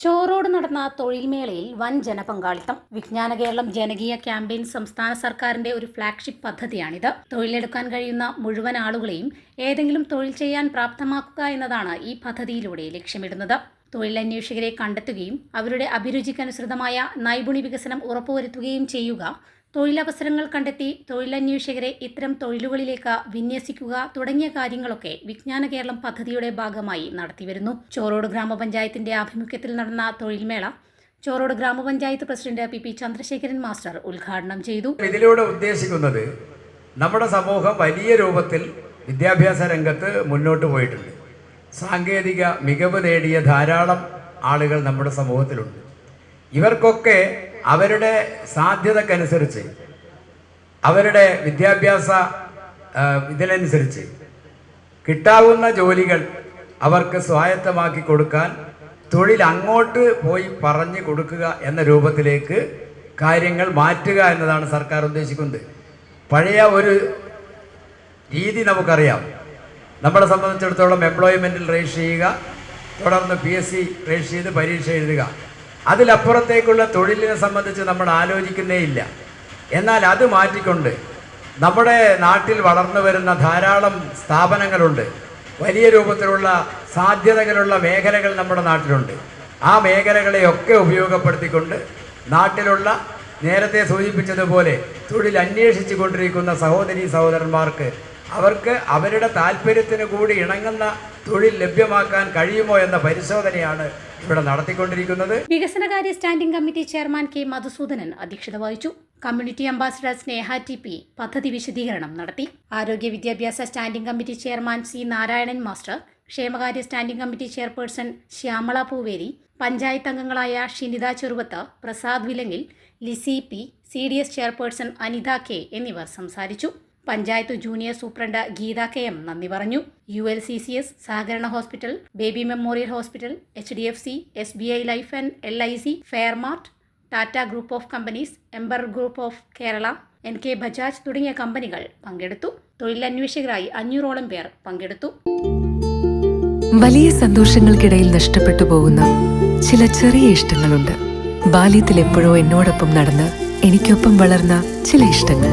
ചോറോട് നടന്ന തൊഴിൽമേളയിൽ വൻ ജനപങ്കാളിത്തം. വിജ്ഞാന കേരളം ജനകീയ ക്യാമ്പയിൻ സംസ്ഥാന സർക്കാരിന്റെ ഒരു ഫ്ളാഗ്ഷിപ്പ് പദ്ധതിയാണിത്. തൊഴിലെടുക്കാൻ കഴിയുന്ന മുഴുവൻ ആളുകളെയും ഏതെങ്കിലും തൊഴിൽ ചെയ്യാൻ പ്രാപ്തമാക്കുക എന്നതാണ് ഈ പദ്ധതിയിലൂടെ ലക്ഷ്യമിടുന്നത്. തൊഴിലന്വേഷകരെ കണ്ടെത്തുകയും അവരുടെ അഭിരുചിക്കനുസൃതമായ നൈപുണി വികസനം ഉറപ്പുവരുത്തുകയും ചെയ്യുക തൊഴിലവസരങ്ങൾ കണ്ടെത്തി തൊഴിലന്വേഷകരെ ഇത്തരം തൊഴിലുകളിലേക്ക് വിന്യസിക്കുക തുടങ്ങിയ കാര്യങ്ങളൊക്കെ വിജ്ഞാന കേരളം പദ്ധതിയുടെ ഭാഗമായി നടത്തിവരുന്നു. ചോറോട് ഗ്രാമപഞ്ചായത്തിന്റെ ആഭിമുഖ്യത്തിൽ നടന്ന തൊഴിൽമേള ചോറോട് ഗ്രാമപഞ്ചായത്ത് president P P Chandrasekharan master ഉദ്ഘാടനം ചെയ്തു. ഇതിലൂടെ ഉദ്ദേശിക്കുന്നത് നമ്മുടെ സമൂഹം വലിയ രൂപത്തിൽ വിദ്യാഭ്യാസ രംഗത്ത് മുന്നോട്ട് പോയിട്ടുണ്ട്. സാങ്കേതിക മികവ് നേടിയ ധാരാളം ആളുകൾ നമ്മുടെ സമൂഹത്തിലുണ്ട്. ഇവർക്കൊക്കെ അവരുടെ സാധ്യതക്കനുസരിച്ച് അവരുടെ വിദ്യാഭ്യാസ ഇതിനനുസരിച്ച് കിട്ടാവുന്ന ജോലികൾ അവർക്ക് സ്വായത്തമാക്കി കൊടുക്കാൻ തൊഴിൽ അങ്ങോട്ട് പോയി പറഞ്ഞു കൊടുക്കുക എന്ന രൂപത്തിലേക്ക് കാര്യങ്ങൾ മാറ്റുക എന്നതാണ് സർക്കാർ ഉദ്ദേശിക്കുന്നത്. പഴയ ഒരു രീതി നമുക്കറിയാം. നമ്മളെ സംബന്ധിച്ചിടത്തോളം എംപ്ലോയ്മെന്റിൽ രജിസ്റ്റർ ചെയ്യുക തുടർന്ന് പി എസ് സി രജിസ്റ്റർ ചെയ്ത് പരീക്ഷ എഴുതുക. അതിലപ്പുറത്തേക്കുള്ള തൊഴിലിനെ സംബന്ധിച്ച് നമ്മൾ ആലോചിക്കുന്നേ ഇല്ല. എന്നാൽ അത് മാറ്റിക്കൊണ്ട് നമ്മുടെ നാട്ടിൽ വളർന്നു വരുന്ന ധാരാളം സ്ഥാപനങ്ങളുണ്ട്. വലിയ രൂപത്തിലുള്ള സാധ്യതകളുള്ള മേഖലകൾ നമ്മുടെ നാട്ടിലുണ്ട്. ആ മേഖലകളെയൊക്കെ ഉപയോഗപ്പെടുത്തിക്കൊണ്ട് നാട്ടിലുള്ള നേരത്തെ സൂചിപ്പിച്ചതുപോലെ തൊഴിൽ അന്വേഷിച്ചു കൊണ്ടിരിക്കുന്ന സഹോദരി സഹോദരന്മാർക്ക് അവർക്ക് അവരുടെ താല്പര്യത്തിന് കൂടി ഇണങ്ങുന്ന തൊഴിൽ ലഭ്യമാക്കാൻ കഴിയുമോ എന്ന പരിശോധനയാണ് ഇവിടെ നടത്തിക്കൊണ്ടിരിക്കുന്നത് വികസനകാര്യ standing committee chairman K Madhusoodanan അധ്യക്ഷത വഹിച്ചു. Community ambassador Sneha T P പദ്ധതി വിശദീകരണം നടത്തി. ആരോഗ്യ വിദ്യാഭ്യാസ standing committee chairman C Narayanan master ക്ഷേമകാര്യ standing committee chairperson Shyamala Pooveri panchayat അംഗങ്ങളായ Shinitha Cheruvath Prasad Vilangil Lissy P C D S chairperson Anitha K എന്നിവർ സംസാരിച്ചു. Panchayat junior superintendent Geetha K M നന്ദി പറഞ്ഞു. U L C C S സഹകരണ hospital Baby Memorial Hospital H D F C S B I Life and L I C Fairmart Tata group of companies Ember group of Kerala N K Bajaj തുടങ്ങിയ കമ്പനികൾ പങ്കെടുത്തു. തൊഴിലന്വേഷകരായി അഞ്ഞൂറോളം പേർ പങ്കെടുത്തു. വലിയ സന്തോഷങ്ങൾക്കിടയിൽ നഷ്ടപ്പെട്ടു പോകുന്ന ചില ചെറിയ ഇഷ്ടങ്ങളുണ്ട്. ബാല്യത്തിൽ എപ്പോഴോ എന്നോടൊപ്പം നടന്ന് എനിക്കൊപ്പം വളർന്ന ചില ഇഷ്ടങ്ങൾ.